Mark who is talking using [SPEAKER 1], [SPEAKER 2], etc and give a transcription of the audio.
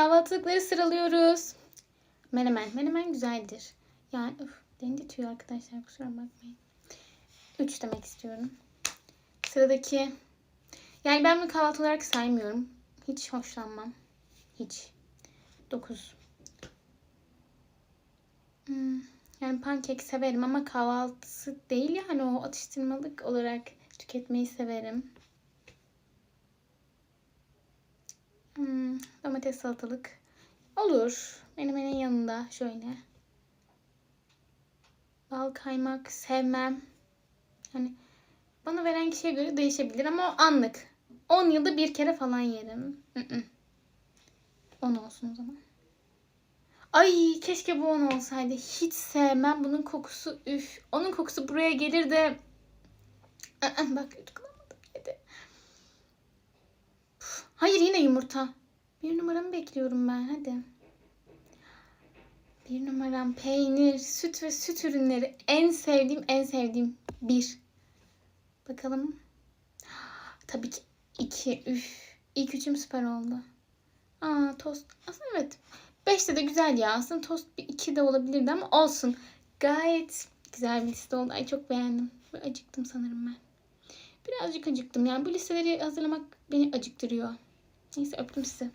[SPEAKER 1] Kahvaltılıkları sıralıyoruz. Menemen. Menemen güzeldir. Yani öf, dengetiyor arkadaşlar kusura bakmayın. 3 demek istiyorum. Sıradaki yani ben bunu kahvaltı olarak saymıyorum. Hiç hoşlanmam. Hiç. 9. Hmm, yani pankek severim ama kahvaltısı değil yani o atıştırmalık olarak tüketmeyi severim. Hmm, domates salatalık. Olur. Menemenin yanında şöyle. Bal kaymak sevmem. Yani bana veren kişiye göre değişebilir ama o anlık. 10 yılda bir kere falan yerim. 10 olsun o zaman. Ay keşke bu 10 olsaydı. Hiç sevmem. Bunun kokusu üf. Onun kokusu buraya gelir de bak yutkunamadım yedi. Hayır yine yumurta. Bir numaramı bekliyorum ben hadi. Bir numaram peynir, süt ve süt ürünleri. En sevdiğim, en sevdiğim. Bir. Bakalım. Tabii ki iki. Üf. İlk üçüm süper oldu. Aa tost. Aslında evet. Beşte de güzel ya. Aslında tost bir iki de olabilirdi ama olsun. Gayet güzel bir liste oldu. Ay çok beğendim. Acıktım sanırım ben. Birazcık acıktım. Yani bu listeleri hazırlamak beni acıktırıyor. Neyse öptüm sizi.